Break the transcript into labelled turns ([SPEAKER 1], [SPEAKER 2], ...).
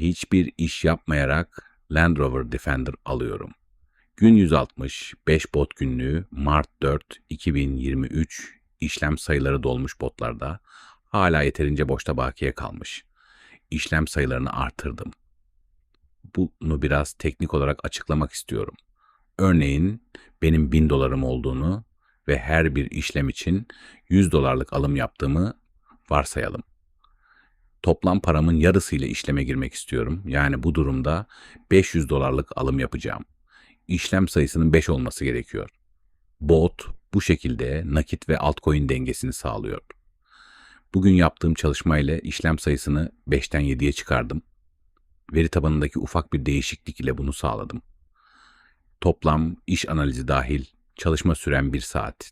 [SPEAKER 1] Hiçbir iş yapmayarak Land Rover Defender alıyorum. Gün 160, 5 bot günlüğü Mart 4 2023 işlem sayıları dolmuş botlarda hala yeterince boşta bakiye kalmış. İşlem sayılarını artırdım. Bunu biraz teknik olarak açıklamak istiyorum. Örneğin benim 1000 dolarım olduğunu ve her bir işlem için 100 dolarlık alım yaptığımı varsayalım. Toplam paramın yarısıyla işleme girmek istiyorum. Yani bu durumda 500 dolarlık alım yapacağım. İşlem sayısının 5 olması gerekiyor. Bot bu şekilde nakit ve altcoin dengesini sağlıyor. Bugün yaptığım çalışmayla işlem sayısını 5'ten 7'ye çıkardım. Veri tabanındaki ufak bir değişiklik ile bunu sağladım. Toplam iş analizi dahil çalışma süren 1 saat.